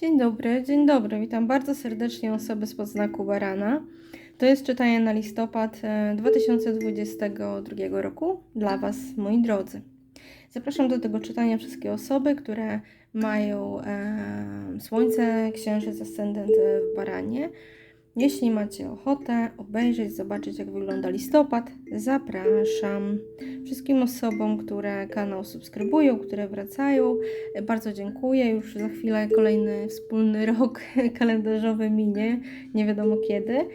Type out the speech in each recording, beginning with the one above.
Dzień dobry, dzień dobry. Witam bardzo serdecznie osoby z podznaku Barana. To jest czytanie na listopad e, 2022 roku dla Was, moi drodzy. Zapraszam do tego czytania wszystkie osoby, które mają e, Słońce, Księżyc, Ascendent e, w Baranie. Jeśli macie ochotę obejrzeć, zobaczyć jak wygląda listopad, zapraszam. Wszystkim osobom, które kanał subskrybują, które wracają, bardzo dziękuję. Już za chwilę kolejny wspólny rok kalendarzowy minie, nie wiadomo kiedy.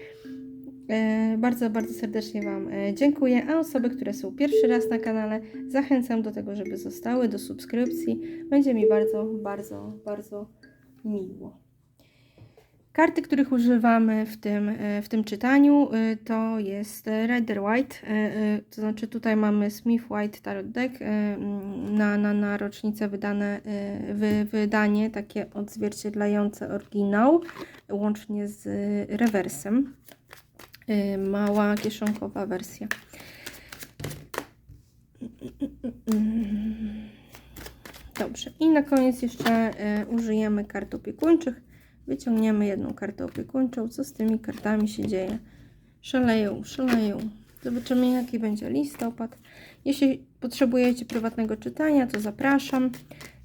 E, Bardzo, bardzo serdecznie Wam e, dziękuję. A osoby, które są pierwszy raz na kanale, zachęcam do tego, żeby zostały, do subskrypcji. Będzie mi bardzo, bardzo, bardzo miło. Karty, których używamy w tym, e, w tym czytaniu, e, to jest Rider White, e, to znaczy tutaj mamy Smith White Tarot Deck mm, na, na, na rocznicę wydane, wy, wydanie takie odzwierciedlające oryginał, łącznie z rewersem. Mała kieszonkowa wersja. Dobrze. I na koniec jeszcze użyjemy kart opiekuńczych. Wyciągniemy jedną kartę opiekuńczą. Co z tymi kartami się dzieje? Szaleją, szaleją. Zobaczymy, jaki będzie listopad. Jeśli potrzebujecie prywatnego czytania, to zapraszam.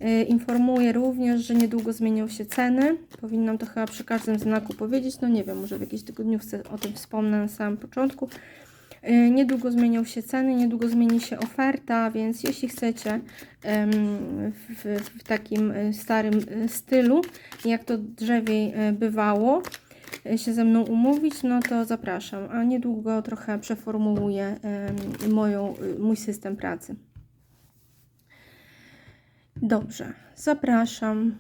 E, Informuję również, że niedługo zmienią się ceny. Powinnam to chyba przy każdym znaku powiedzieć. No nie wiem, może w jakiejś tygodniówce o tym wspomnę na samym początku. E, Niedługo zmienią się ceny, niedługo zmieni się oferta, więc jeśli chcecie w, w takim e, starym e, stylu, jak to drzewiej bywało, się ze mną umówić, no to zapraszam. A niedługo trochę przeformułuję moją, mój system pracy. Dobrze, zapraszam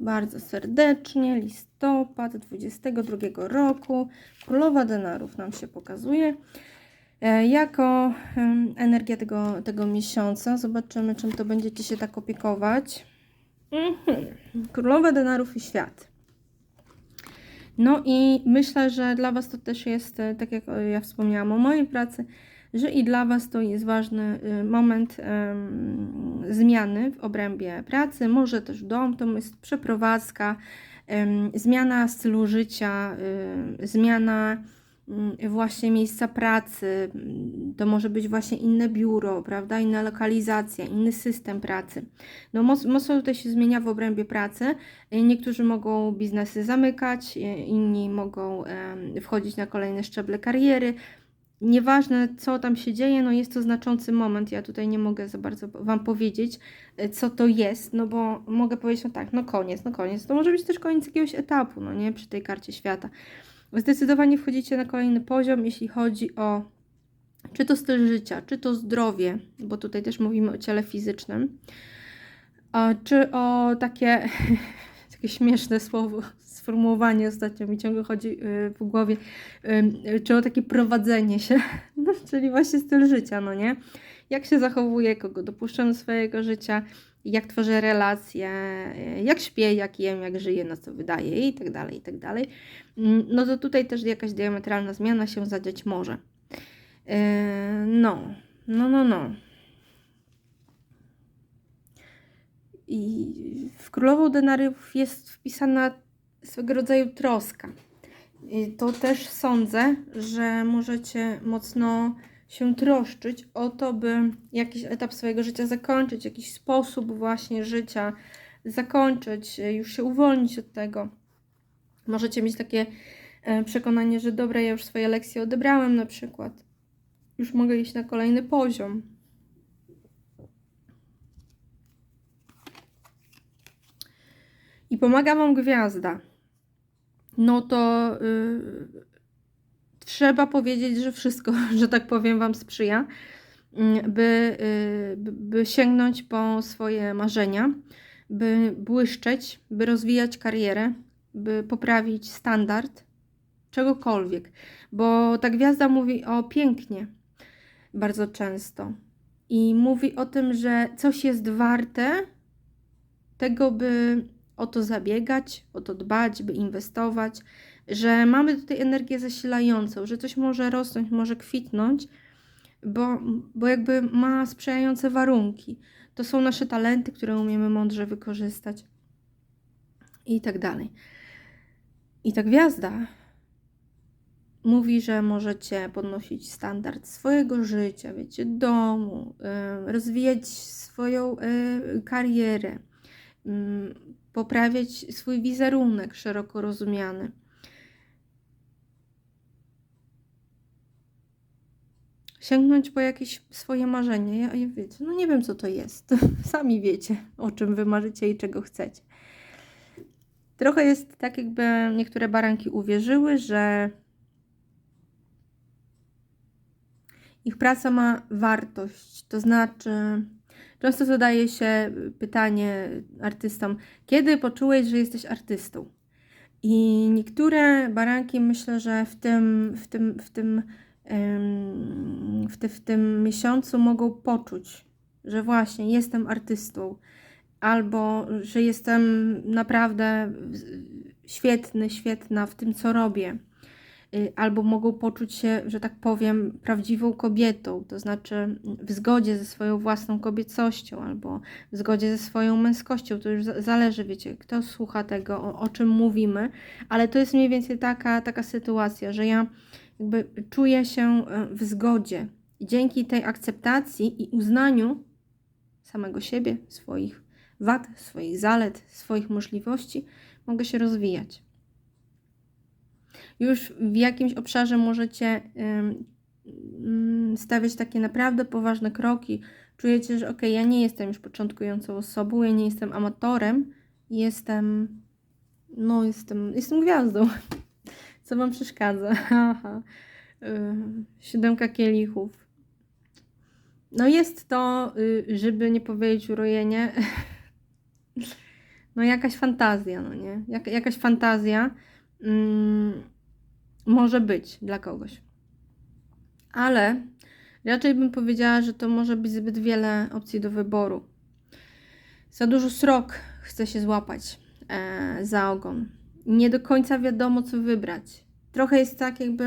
bardzo serdecznie. Listopad 22 roku. Królowa denarów nam się pokazuje. E, Jako energia tego, tego miesiąca zobaczymy, czym to będziecie się tak opiekować. Mhm. Królowa denarów i świat. No i myślę, że dla Was to też jest, e, tak jak e, ja wspomniałam o mojej pracy, że i dla Was to jest ważny e, moment zmiany w obrębie pracy, może też dom, to jest przeprowadzka, zmiana stylu życia, em, zmiana mm, właśnie miejsca pracy, to może być właśnie inne biuro, prawda, inna lokalizacja, inny system pracy. No moc- mocno tutaj się zmienia w obrębie pracy. Y, Niektórzy mogą biznesy zamykać, y, inni mogą wchodzić na kolejne szczeble kariery. Nieważne, co tam się dzieje, no jest to znaczący moment. Ja tutaj nie mogę za bardzo Wam powiedzieć, y, co to jest, no bo mogę powiedzieć, no tak, no koniec, no koniec. To może być też koniec jakiegoś etapu, no nie, przy tej karcie świata. Zdecydowanie wchodzicie na kolejny poziom, jeśli chodzi o czy to styl życia, czy to zdrowie, bo tutaj też mówimy o ciele fizycznym, czy o takie, takie śmieszne słowo, sformułowanie ostatnio mi ciągle chodzi y, w głowie, y, czy o takie prowadzenie się, no, czyli właśnie styl życia, no nie? Jak się zachowuję, kogo dopuszczam do swojego życia, jak tworzę relacje, y, jak śpię, jak jem, jak żyję, na co wydaję i tak dalej, i tak dalej. Mm, No to tutaj też jakaś diametralna zmiana się zadziać może. No, no, no, no. I w królową denarów jest wpisana swego rodzaju troska. I to też sądzę, że możecie mocno się troszczyć o to, by jakiś etap swojego życia zakończyć, jakiś sposób właśnie życia zakończyć, już się uwolnić od tego. Możecie mieć takie e, przekonanie, że dobra, ja już swoje lekcje odebrałem na przykład. Już mogę iść na kolejny poziom. I pomaga Wam gwiazda. No to y, trzeba powiedzieć, że wszystko, że tak powiem, Wam sprzyja, mm, y, by, by sięgnąć po swoje marzenia, by błyszczeć, by rozwijać karierę, by poprawić standard czegokolwiek. Bo ta gwiazda mówi o pięknie bardzo często. I mówi o tym, że coś jest warte tego, by o to zabiegać, o to dbać, by inwestować, że mamy tutaj energię zasilającą, że coś może rosnąć, może kwitnąć, bo, bo jakby ma sprzyjające warunki. To są nasze talenty, które umiemy mądrze wykorzystać. i tak dalej. I ta gwiazda mówi, że możecie podnosić standard swojego życia, wiecie, domu, rozwijać swoją y, karierę, poprawiać swój wizerunek szeroko rozumiany. Sięgnąć po jakieś swoje marzenie. Ja, ja wiecie, no nie wiem co to jest. Sami wiecie, o czym wy marzycie i czego chcecie. Trochę jest tak, jakby niektóre baranki uwierzyły, że ich praca ma wartość. To znaczy, często zadaje się pytanie artystom, kiedy poczułeś, że jesteś artystą? I niektóre baranki myślę, że w tym, w tym, w tym, w, w tym miesiącu mogą poczuć, że właśnie jestem artystą, albo że jestem naprawdę świetny, świetna w tym, co robię. Y, Albo mogą poczuć się, że tak powiem, prawdziwą kobietą, to znaczy w zgodzie ze swoją własną kobiecością, albo w zgodzie ze swoją męskością. To już za- zależy, wiecie, kto słucha tego, o, o czym mówimy, ale to jest mniej więcej taka, taka sytuacja, że ja jakby czuję się e, w zgodzie. I dzięki tej akceptacji i uznaniu samego siebie, swoich wad, swoich zalet, swoich możliwości, mogę się rozwijać. Już w jakimś obszarze możecie ym, stawiać takie naprawdę poważne kroki. Czujecie, że ok, ja nie jestem już początkującą osobą, ja nie jestem amatorem, jestem, no jestem, jestem gwiazdą. Co wam przeszkadza? Ym, Siódemka kielichów. No jest to, y, żeby nie powiedzieć urojenie, no jakaś fantazja, no nie? Jak, jakaś fantazja mm, może być dla kogoś. Ale raczej bym powiedziała, że to może być zbyt wiele opcji do wyboru. Za dużo srok chce się złapać e, za ogon. Nie do końca wiadomo, co wybrać. Trochę jest tak, jakby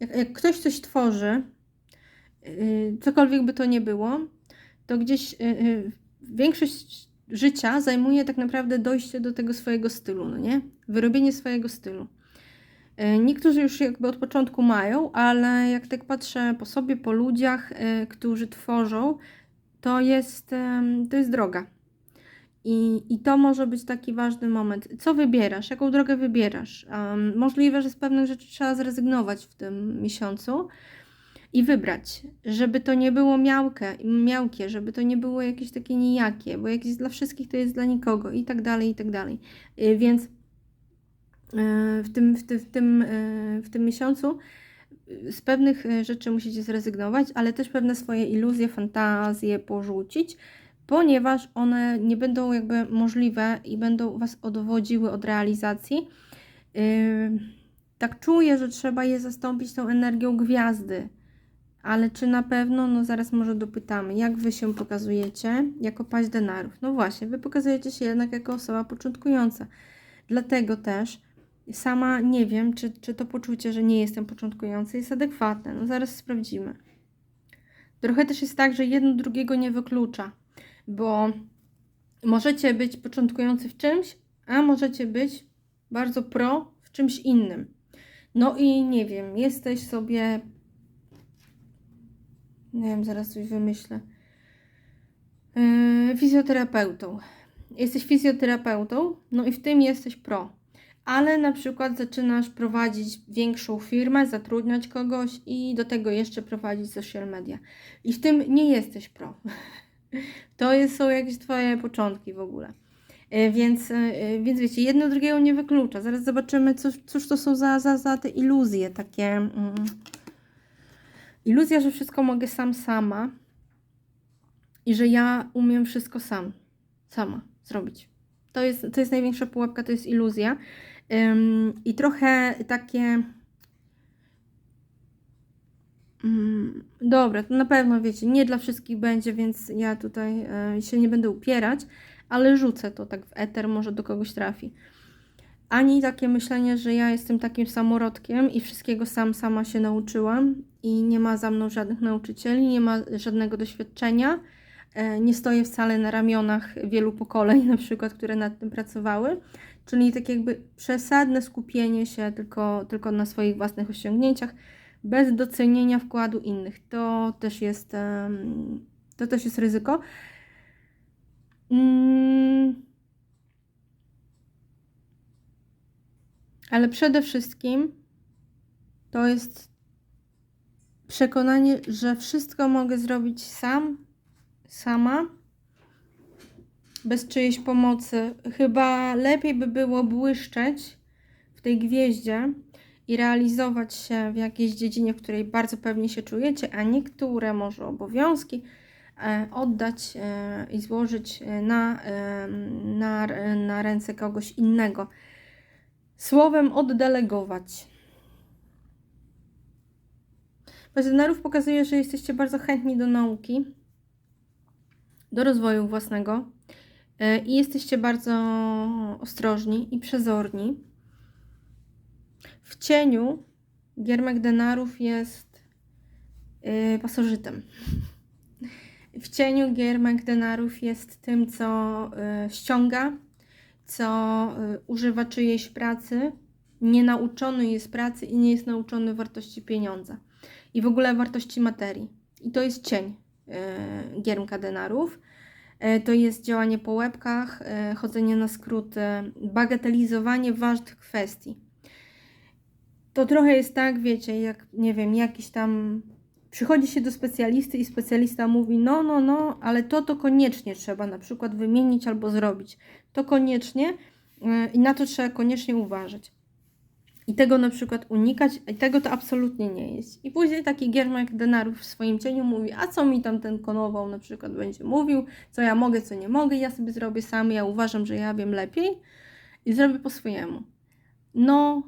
jak, jak ktoś coś tworzy, yy, cokolwiek by to nie było, to gdzieś yy, większość życia zajmuje tak naprawdę dojście do tego swojego stylu, no nie? Wyrobienie swojego stylu. Yy, Niektórzy już jakby od początku mają, ale jak tak patrzę po sobie, po ludziach, yy, którzy tworzą, to jest, to jest droga. I, I to może być taki ważny moment. Co wybierasz? Jaką drogę wybierasz? Em, możliwe, że z pewnych rzeczy trzeba zrezygnować w tym miesiącu i wybrać, żeby to nie było miałkie, miałkie, żeby to nie było jakieś takie nijakie, bo jak jest dla wszystkich, to jest dla nikogo i tak dalej, i tak dalej. Y, Więc w tym, w tym, w tym, w tym miesiącu z pewnych y, rzeczy musicie zrezygnować, ale też pewne swoje iluzje, fantazje porzucić, ponieważ one nie będą jakby możliwe i będą Was odwodziły od realizacji. Yy, tak czuję, że trzeba je zastąpić tą energią gwiazdy. Ale czy na pewno? No zaraz może dopytamy. Jak Wy się pokazujecie jako paść denarów? No właśnie, Wy pokazujecie się jednak jako osoba początkująca. Dlatego też sama nie wiem, czy, czy to poczucie, że nie jestem początkujący jest adekwatne. No zaraz sprawdzimy. Trochę też jest tak, że jedno drugiego nie wyklucza, bo możecie być początkujący w czymś, a możecie być bardzo pro w czymś innym. No i nie wiem, jesteś sobie. Nie wiem, zaraz coś wymyślę. Yy, fizjoterapeutą. Jesteś fizjoterapeutą, no i w tym jesteś pro. Ale na przykład zaczynasz prowadzić większą firmę, zatrudniać kogoś i do tego jeszcze prowadzić social media. I w tym nie jesteś pro. To jest, są jakieś Twoje początki w ogóle. E, Więc, e, więc wiecie, jedno drugiego nie wyklucza. Zaraz zobaczymy, cóż, cóż to są za, za, za te iluzje takie. Mm. Iluzja, że wszystko mogę sam, sama i że ja umiem wszystko sam, sama zrobić. To jest, to jest największa pułapka, to jest iluzja. I trochę takie. Mm, Dobra, to na pewno wiecie, nie dla wszystkich będzie, więc ja tutaj e, się nie będę upierać, ale rzucę to tak w eter, może do kogoś trafi. Ani takie myślenie, że ja jestem takim samorodkiem i wszystkiego sam sama się nauczyłam i nie ma za mną żadnych nauczycieli, nie ma żadnego doświadczenia, e, nie stoję wcale na ramionach wielu pokoleń, na przykład, które nad tym pracowały. Czyli tak jakby przesadne skupienie się tylko, tylko na swoich własnych osiągnięciach, bez docenienia wkładu innych. To też jest, to też jest ryzyko. Mm. Ale przede wszystkim to jest przekonanie, że wszystko mogę zrobić sam, sama, bez czyjejś pomocy. Chyba lepiej by było błyszczeć w tej gwieździe i realizować się w jakiejś dziedzinie, w której bardzo pewnie się czujecie, a niektóre może obowiązki e, oddać e, i złożyć na, e, na, na ręce kogoś innego. Słowem oddelegować. Bezdenarów pokazuje, że jesteście bardzo chętni do nauki, do rozwoju własnego i jesteście bardzo ostrożni i przezorni. W cieniu giermek denarów jest yy, pasożytem. W cieniu giermek denarów jest tym, co yy, ściąga, co używa czyjejś pracy, nienauczony jest pracy i nie jest nauczony wartości pieniądza i w ogóle wartości materii. I to jest cień giermka denarów. Yy, to jest działanie po łebkach, yy, chodzenie na skróty, bagatelizowanie ważnych kwestii. To trochę jest tak, wiecie, jak nie wiem, jakiś tam. Przychodzi się do specjalisty i specjalista mówi: No, no, no, ale to to koniecznie trzeba na przykład wymienić albo zrobić. To koniecznie yy, i na to trzeba koniecznie uważać. I tego na przykład unikać, i tego to absolutnie nie jest. I później taki giermek denarów w swoim cieniu mówi, a co mi tam ten konował na przykład będzie mówił, co ja mogę, co nie mogę, ja sobie zrobię sam, ja uważam, że ja wiem lepiej i zrobię po swojemu. No,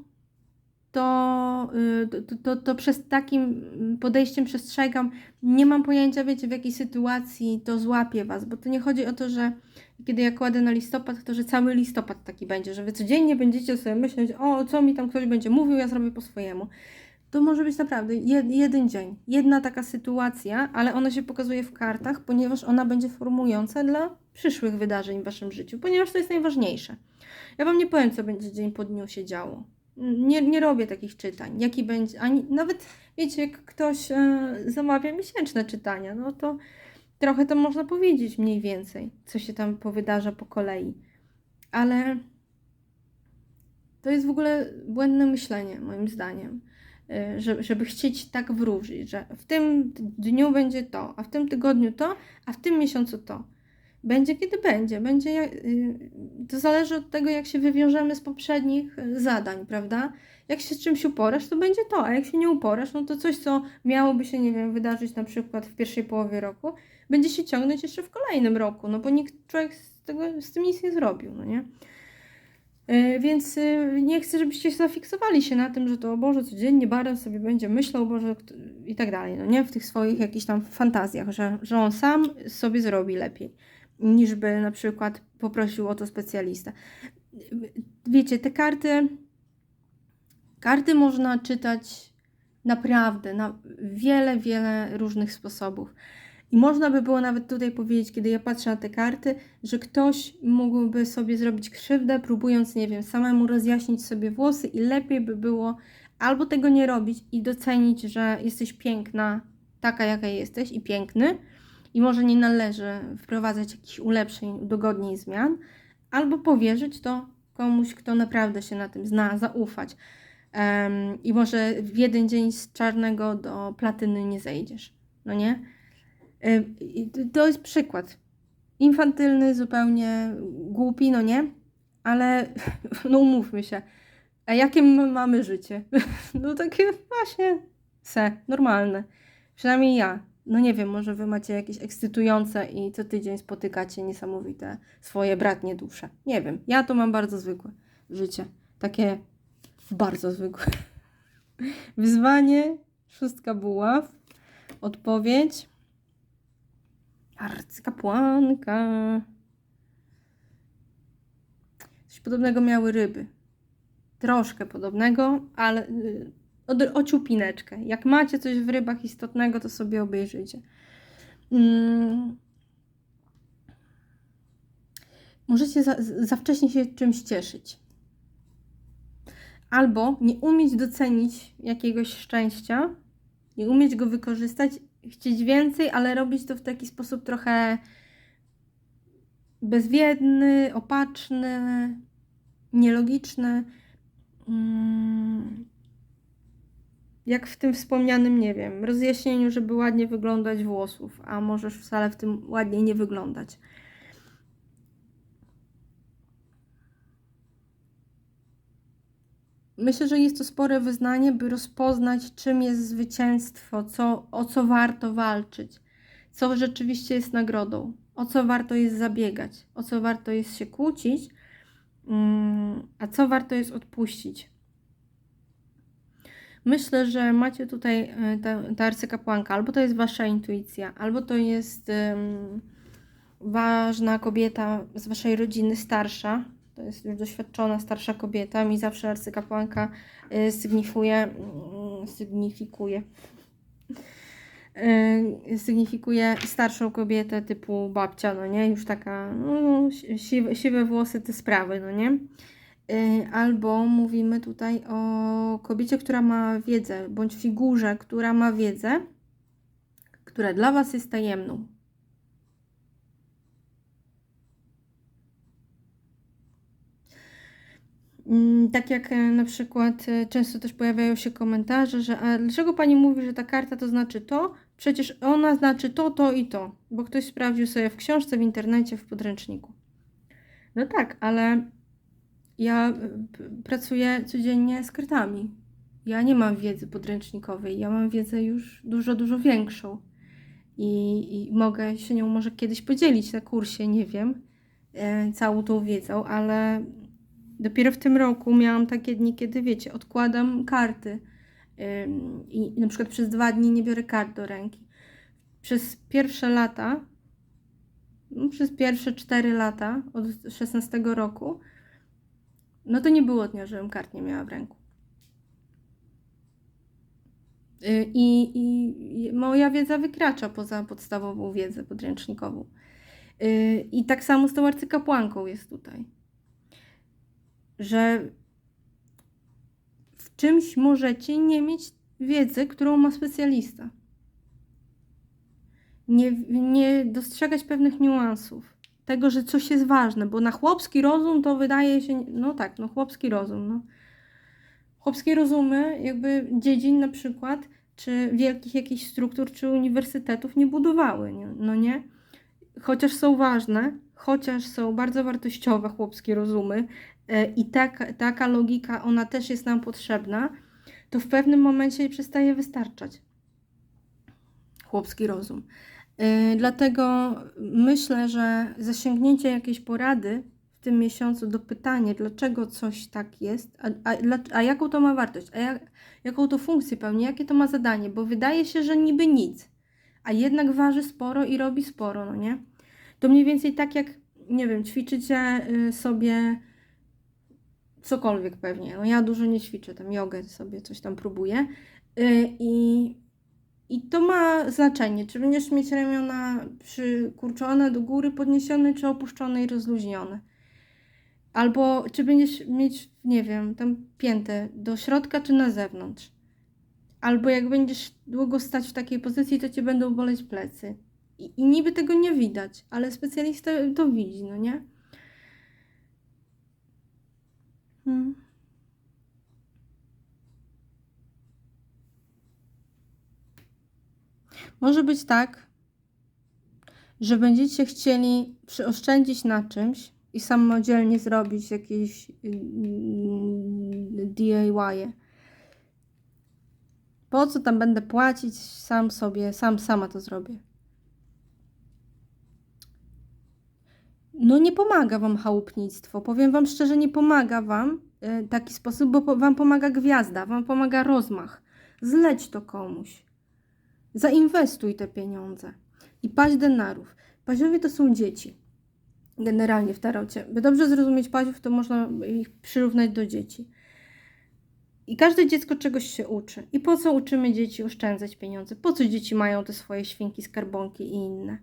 to, y, to, to, to przez takim podejściem przestrzegam, nie mam pojęcia, wiecie, w jakiej sytuacji to złapie Was, bo to nie chodzi o to, że kiedy ja kładę na listopad, to że cały listopad taki będzie, że Wy codziennie będziecie sobie myśleć, o, co mi tam ktoś będzie mówił, ja zrobię po swojemu. To może być naprawdę jed, jeden dzień, jedna taka sytuacja, ale ona się pokazuje w kartach, ponieważ ona będzie formująca dla przyszłych wydarzeń w Waszym życiu, ponieważ to jest najważniejsze. Ja Wam nie powiem, co będzie dzień po dniu się działo nie, nie robię takich czytań. Jaki będzie, ani nawet wiecie, jak ktoś e, zamawia miesięczne czytania, no to trochę to można powiedzieć mniej więcej, co się tam powydarza po kolei. Ale to jest w ogóle błędne myślenie, moim zdaniem. E, że, żeby chcieć tak wróżyć, że w tym dniu będzie to, a w tym tygodniu to, a w tym miesiącu to. Będzie kiedy będzie. będzie y, to zależy od tego, jak się wywiążemy z poprzednich y, zadań, prawda? Jak się z czymś uporasz, to będzie to, a jak się nie uporasz, no to coś, co miałoby się, nie wiem, wydarzyć na przykład w pierwszej połowie roku, będzie się ciągnąć jeszcze w kolejnym roku, no bo nikt człowiek z, tego, z tym nic nie zrobił, no nie? Yy, więc nie chcę, żebyście zafiksowali się na tym, że to, o Boże, codziennie Baran sobie będzie myślał, Boże, i tak dalej, no nie? W tych swoich jakichś tam fantazjach, że, że on sam sobie zrobi lepiej niż by na przykład poprosił o to specjalista. Wiecie, te karty, karty można czytać naprawdę na wiele, wiele różnych sposobów. I można by było nawet tutaj powiedzieć, kiedy ja patrzę na te karty, że ktoś mógłby sobie zrobić krzywdę, próbując, nie wiem, samemu rozjaśnić sobie włosy, i lepiej by było albo tego nie robić i docenić, że jesteś piękna, taka jaka jesteś i piękny, i może nie należy wprowadzać jakichś ulepszeń, udogodnień, zmian, albo powierzyć to komuś, kto naprawdę się na tym zna, zaufać. Um, I może w jeden dzień z czarnego do platyny nie zejdziesz. No nie? Um, to jest przykład. Infantylny, zupełnie głupi, no nie? Ale no umówmy się. A jakie my mamy życie? No takie właśnie se, normalne. Przynajmniej ja no nie wiem, może wy macie jakieś ekscytujące i co tydzień spotykacie niesamowite swoje bratnie dusze. Nie wiem, ja to mam bardzo zwykłe życie. Takie bardzo zwykłe. Wyzwanie, szóstka buław, odpowiedź, arcykapłanka. Coś podobnego miały ryby. Troszkę podobnego, ale y, o ciupineczkę. Jak macie coś w rybach istotnego, to sobie obejrzyjcie. Mm. możecie za, za wcześnie się czymś cieszyć. Albo nie umieć docenić jakiegoś szczęścia, nie umieć go wykorzystać, chcieć więcej, ale robić to w taki sposób trochę bezwiedny, opatrzny, nielogiczny. Mm. Jak w tym wspomnianym, nie wiem, rozjaśnieniu, żeby ładnie wyglądać włosów, a możesz wcale w tym ładnie nie wyglądać. Myślę, że jest to spore wyznanie, by rozpoznać, czym jest zwycięstwo, co, o co warto walczyć, co rzeczywiście jest nagrodą, o co warto jest zabiegać, o co warto jest się kłócić, mm, a co warto jest odpuścić. Myślę, że macie tutaj e, ta, arcykapłanka, albo to jest wasza intuicja, albo to jest um, ważna kobieta z waszej rodziny, starsza, to jest już doświadczona, starsza kobieta. Mi zawsze arcykapłanka y, sygnifuje, mm, sygnifikuje, y, sygnifikuje starszą kobietę typu babcia, no nie? Już taka no, siwe włosy, te sprawy, no nie? Y, albo mówimy tutaj o kobiecie, która ma wiedzę, bądź figurze, która ma wiedzę, która dla Was jest tajemną. Mm, tak jak e, na przykład e, często też pojawiają się komentarze, że a dlaczego pani mówi, że ta karta to znaczy to? Przecież ona znaczy to, to i to, bo ktoś sprawdził sobie w książce, w internecie, w podręczniku. No tak, ale ja e, pracuję codziennie z kartami. Ja nie mam wiedzy podręcznikowej, ja mam wiedzę już dużo, dużo większą. I, i mogę się nią może kiedyś podzielić na kursie, nie wiem, całą tą wiedzą, ale Dopiero w tym roku miałam takie dni, kiedy wiecie, odkładam karty i na przykład przez dwa dni nie biorę kart do ręki. Przez pierwsze lata, no przez pierwsze cztery lata od 16 roku, no to nie było dnia, żebym kart nie miała w ręku. Y, I, i, moja wiedza wykracza poza podstawową wiedzę podręcznikową. Y, I tak samo z tą arcykapłanką jest tutaj że w czymś możecie nie mieć wiedzy, którą ma specjalista. Nie, nie dostrzegać pewnych niuansów. Tego, że coś jest ważne, bo na chłopski rozum to wydaje się, no tak, no chłopski rozum, no. Chłopskie rozumy, jakby dziedzin na przykład, czy wielkich jakichś struktur, czy uniwersytetów nie budowały, nie? no nie? Chociaż są ważne, chociaż są bardzo wartościowe chłopskie rozumy, E, i tak, taka logika, ona też jest nam potrzebna, to w pewnym momencie przestaje wystarczać chłopski rozum. Yy, dlatego myślę, że zasięgnięcie jakiejś porady w tym miesiącu do pytania, dlaczego coś tak jest, a, a, a jaką to ma wartość, a jak, jaką to funkcję pełni, jakie to ma zadanie, bo wydaje się, że niby nic, a jednak waży sporo i robi sporo, no nie? To mniej więcej tak jak, nie wiem, ćwiczycie y, sobie cokolwiek pewnie. No ja dużo nie ćwiczę, tam jogę sobie coś tam próbuję. Yy, I, I to ma znaczenie, czy będziesz mieć ramiona przykurczone do góry, podniesione, czy opuszczone i rozluźnione. Albo czy będziesz mieć, nie wiem, tam piętę do środka, czy na zewnątrz. Albo jak będziesz długo stać w takiej pozycji, to cię będą boleć plecy. I, i niby tego nie widać, ale specjalista to widzi, no nie? Hmm. Może być tak, że będziecie chcieli przyoszczędzić na czymś i samodzielnie zrobić jakieś DIY. Po co tam będę płacić? Sam sobie, sam, sama to zrobię. No nie pomaga Wam chałupnictwo. Powiem Wam szczerze, nie pomaga Wam y, taki sposób, bo Wam pomaga gwiazda, Wam pomaga rozmach. Zleć to komuś. Zainwestuj te pieniądze. I paź denarów. Paziowie to są dzieci. Generalnie w tarocie. By dobrze zrozumieć paziów, to można ich przyrównać do dzieci. I każde dziecko czegoś się uczy. I po co uczymy dzieci oszczędzać pieniądze? Po co dzieci mają te swoje świnki, skarbonki i inne?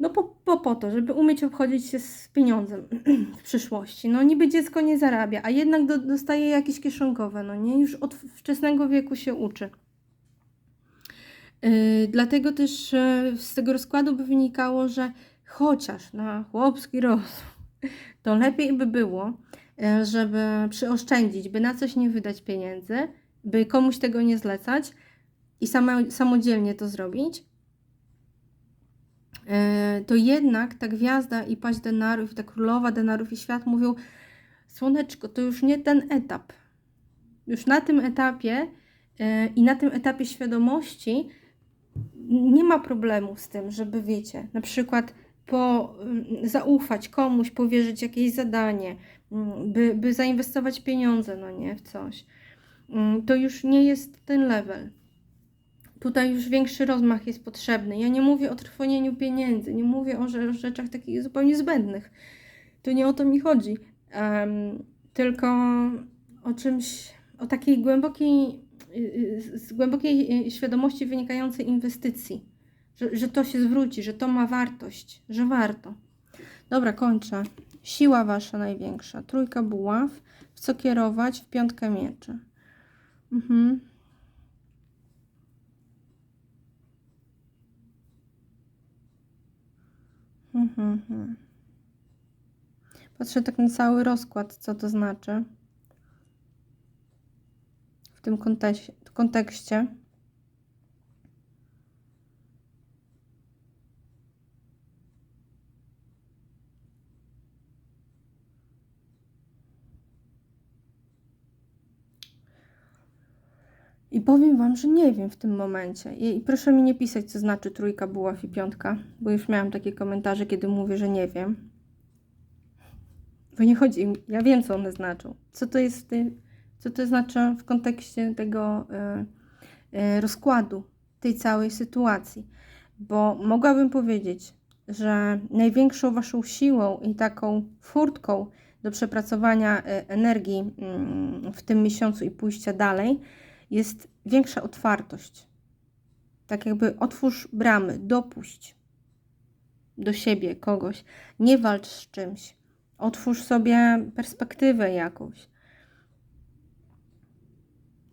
No po, po, po to, żeby umieć obchodzić się z pieniądzem w przyszłości. No niby dziecko nie zarabia, a jednak do, dostaje jakieś kieszonkowe, no nie? Już od wczesnego wieku się uczy. Yy, dlatego też yy, z tego rozkładu by wynikało, że chociaż na chłopski rozum, to lepiej by było, yy, żeby przyoszczędzić, by na coś nie wydać pieniędzy, by komuś tego nie zlecać i same, samodzielnie to zrobić, E, to jednak ta gwiazda i paść denarów, ta królowa denarów i świat mówią, słoneczko, to już nie ten etap. Już na tym etapie e, i na tym etapie świadomości nie ma problemu z tym, żeby wiecie, na przykład po, mm, zaufać komuś, powierzyć jakieś zadanie, mm, by, by zainwestować pieniądze, no nie, w coś. Mm, To już nie jest ten level. Tutaj już większy rozmach jest potrzebny. Ja nie mówię o trwonieniu pieniędzy, nie mówię o rze- rzeczach takich zupełnie zbędnych. To nie o to mi chodzi. Em, tylko o czymś, o takiej głębokiej, z głębokiej y, świadomości wynikającej inwestycji. Że, że to się zwróci, że to ma wartość, że warto. Dobra, kończę. Siła wasza największa. Trójka buław. W co kierować? W piątkę mieczy. Mhm. Mhm, mhm. Patrzę tak na cały rozkład, co to znaczy tym kontekście. I powiem Wam, że nie wiem w tym momencie. I, I proszę mi nie pisać, co znaczy trójka, buław i piątka, bo już miałam takie komentarze, kiedy mówię, że nie wiem. Bo nie chodzi, ja wiem, co one znaczą. Co to jest w tym, co to znaczy w kontekście tego y, y, rozkładu, tej całej sytuacji. Bo mogłabym powiedzieć, że największą Waszą siłą i taką furtką do przepracowania y, energii mm, w tym miesiącu i pójścia dalej jest większa otwartość. Tak jakby otwórz bramy, dopuść do siebie kogoś, nie walcz z czymś. Otwórz sobie perspektywę jakąś.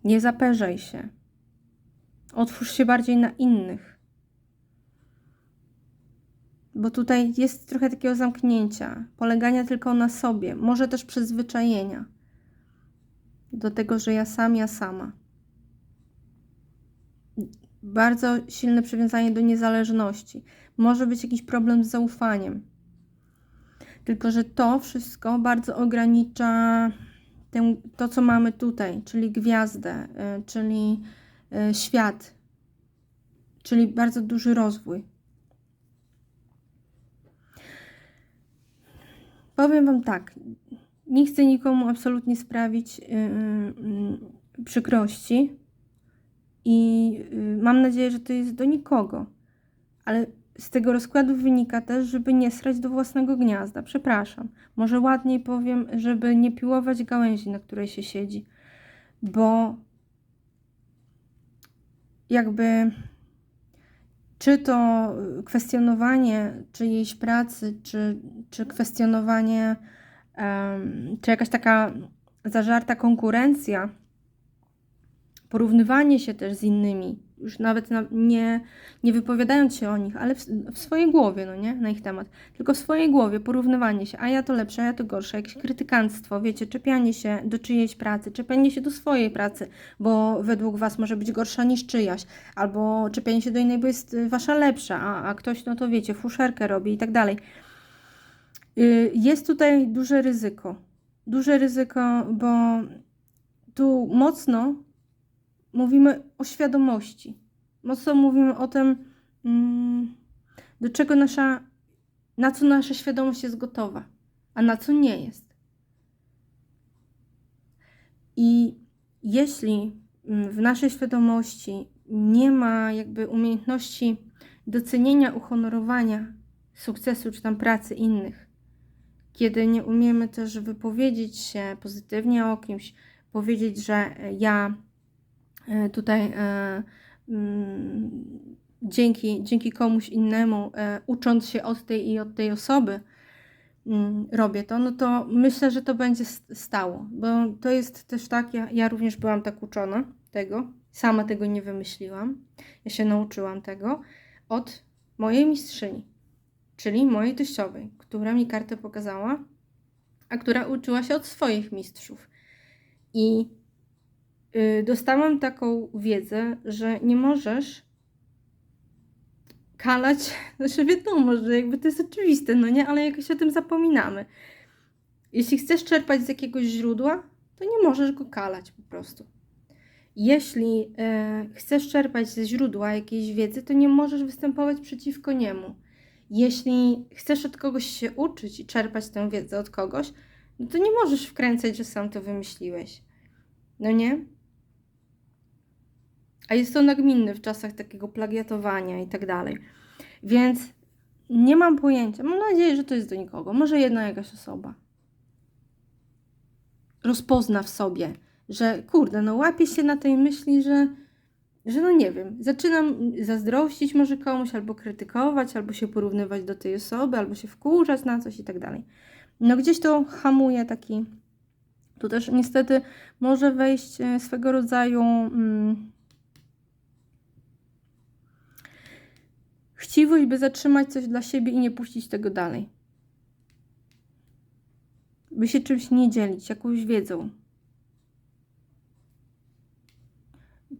Nie zaperzaj się. Otwórz się bardziej na innych. Bo tutaj jest trochę takiego zamknięcia, polegania tylko na sobie, może też przyzwyczajenia do tego, że ja sam, ja sama bardzo silne przywiązanie do niezależności. Może być jakiś problem z zaufaniem. Tylko, że to wszystko bardzo ogranicza tę, to, co mamy tutaj, czyli gwiazdę, y, czyli y, świat, czyli bardzo duży rozwój. Powiem Wam tak, nie chcę nikomu absolutnie sprawić yy, yy, przykrości, i y, mam nadzieję, że to jest do nikogo. Ale z tego rozkładu wynika też, żeby nie srać do własnego gniazda. Przepraszam. Może ładniej powiem, żeby nie piłować gałęzi, na której się siedzi. Bo jakby czy to kwestionowanie czyjejś pracy, czy, czy kwestionowanie, czy jakaś taka zażarta konkurencja porównywanie się też z innymi, już nawet na, nie, nie wypowiadając się o nich, ale w, w, swojej głowie, no nie, na ich temat, tylko w swojej głowie porównywanie się, a ja to lepsze, a ja to gorsze, jakieś krytykanstwo, wiecie, czepianie się do czyjejś pracy, czepianie się do swojej pracy, bo według Was może być gorsza niż czyjaś, albo czepianie się do innej, bo jest Wasza lepsza, a, a ktoś, no to wiecie, fuszerkę robi i tak dalej. Y, jest tutaj duże ryzyko, duże ryzyko, bo tu mocno mówimy o świadomości. Mocno mówimy o tym, mm, do czego nasza, na co nasza świadomość jest gotowa, a na co nie jest. I jeśli mm, w naszej świadomości nie ma jakby umiejętności docenienia, uhonorowania sukcesu czy tam pracy innych, kiedy nie umiemy też wypowiedzieć się pozytywnie o kimś, powiedzieć, że ja tutaj e, mm, dzięki, dzięki komuś innemu, e, ucząc się od tej i od tej osoby, mm, robię to, no to myślę, że to będzie stało, bo to jest też tak, ja, ja również byłam tak uczona tego, sama tego nie wymyśliłam, ja się nauczyłam tego od mojej mistrzyni, czyli mojej teściowej, która mi kartę pokazała, a która uczyła się od swoich mistrzów. I dostałam taką wiedzę, że nie możesz kalać, znaczy wiadomo, że jakby to jest oczywiste, no nie, ale jakoś o tym zapominamy. Jeśli chcesz czerpać z jakiegoś źródła, to nie możesz go kalać po prostu. Jeśli e, chcesz czerpać ze źródła jakiejś wiedzy, to nie możesz występować przeciwko niemu. Jeśli chcesz od kogoś się uczyć i czerpać tę wiedzę od kogoś, no to nie możesz wkręcać, że sam to wymyśliłeś. No nie? A jest to nagminne w czasach takiego plagiatowania i tak dalej. Więc nie mam pojęcia. Mam nadzieję, że to jest do nikogo. Może jedna jakaś osoba rozpozna w sobie, że kurde, no łapie się na tej myśli, że, że no nie wiem, zaczynam zazdrościć może komuś, albo krytykować, albo się porównywać do tej osoby, albo się wkurzać na coś i tak dalej. No gdzieś to hamuje taki. Tu też niestety może wejść e, swego rodzaju. Mm, chciwość, by zatrzymać coś dla siebie i nie puścić tego dalej. By się czymś nie dzielić, jakąś wiedzą.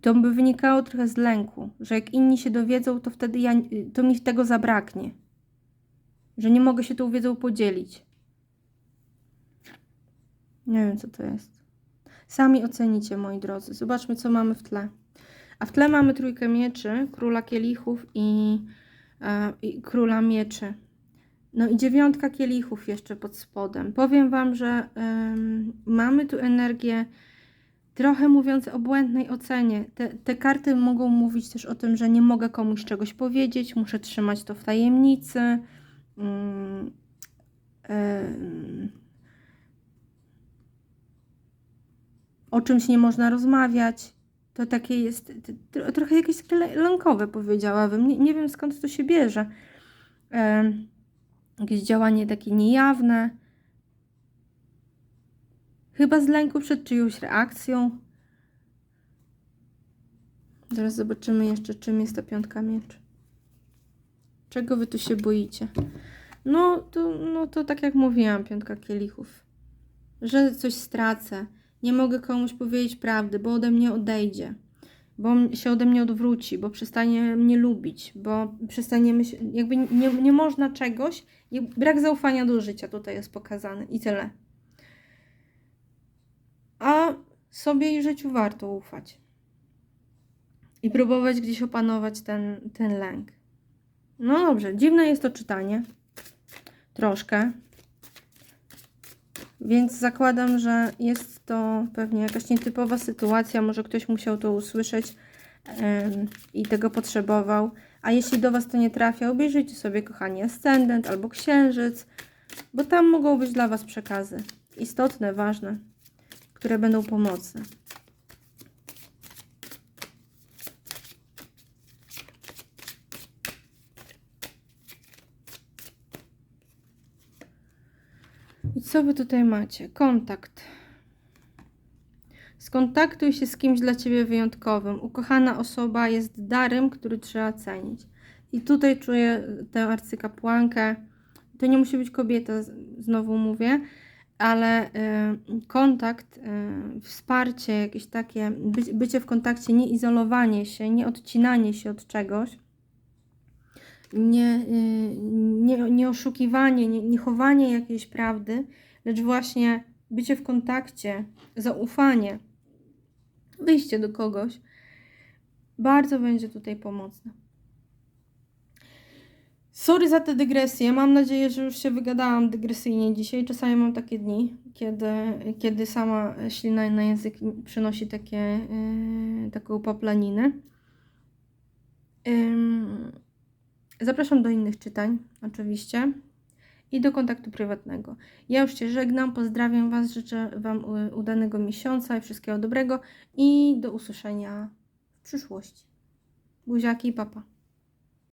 To by wynikało trochę z lęku, że jak inni się dowiedzą, to wtedy ja, to mi tego zabraknie. Że nie mogę się tą wiedzą podzielić. Nie wiem, co to jest. Sami ocenicie, moi drodzy. Zobaczmy, co mamy w tle. A w tle mamy trójkę mieczy, króla kielichów i, i króla mieczy. No i dziewiątka kielichów jeszcze pod spodem. Powiem Wam, że mamy tu energię trochę mówiąc o błędnej ocenie. Te, te karty mogą mówić też o tym, że nie mogę komuś czegoś powiedzieć, muszę trzymać to w tajemnicy. Mm, em, o czymś nie można rozmawiać. To takie jest trochę jakieś lękowe, powiedziałabym. Nie, nie wiem skąd to się bierze. Em, jakieś działanie takie niejawne. Chyba z lęku przed czyjąś reakcją. Zaraz zobaczymy jeszcze, czym jest ta piątka mieczy. Czego wy tu się boicie? No to, no to tak jak mówiłam, piątka kielichów. Że coś stracę. Nie mogę komuś powiedzieć prawdy, bo ode mnie odejdzie. Bo się ode mnie odwróci, bo przestanie mnie lubić, bo przestaniemy się. Jakby nie, nie można czegoś. Brak zaufania do życia tutaj jest pokazany i tyle. A sobie i życiu warto ufać. I próbować gdzieś opanować ten, ten lęk. No dobrze, dziwne jest to czytanie. Troszkę. Więc zakładam, że jest to pewnie jakaś nietypowa sytuacja. Może ktoś musiał to usłyszeć i tego potrzebował. A jeśli do Was to nie trafia, obejrzyjcie sobie, kochani, ascendent albo księżyc, bo tam mogą być dla Was przekazy istotne, ważne, które będą pomocne. I co wy tutaj macie? Kontakt. Skontaktuj się z kimś dla ciebie wyjątkowym. Ukochana osoba jest darem, który trzeba cenić. I tutaj czuję tę arcykapłankę. To nie musi być kobieta, znowu mówię, ale kontakt, wsparcie, jakieś takie by, bycie w kontakcie, nie izolowanie się, nie odcinanie się od czegoś, nie, nie, nie oszukiwanie, nie, nie chowanie jakiejś prawdy, lecz właśnie bycie w kontakcie, zaufanie, wyjście do kogoś, bardzo będzie tutaj pomocne. Sorry za te dygresje. Mam nadzieję, że już się wygadałam dygresyjnie dzisiaj. Czasami mam takie dni, kiedy, kiedy sama ślina na język przynosi takie, yy, taką paplaninę. Ym, Zapraszam do innych czytań, oczywiście, i do kontaktu prywatnego. Ja już Cię żegnam, pozdrawiam Was, życzę Wam u- udanego miesiąca i wszystkiego dobrego i do usłyszenia w przyszłości. Buziaki i papa.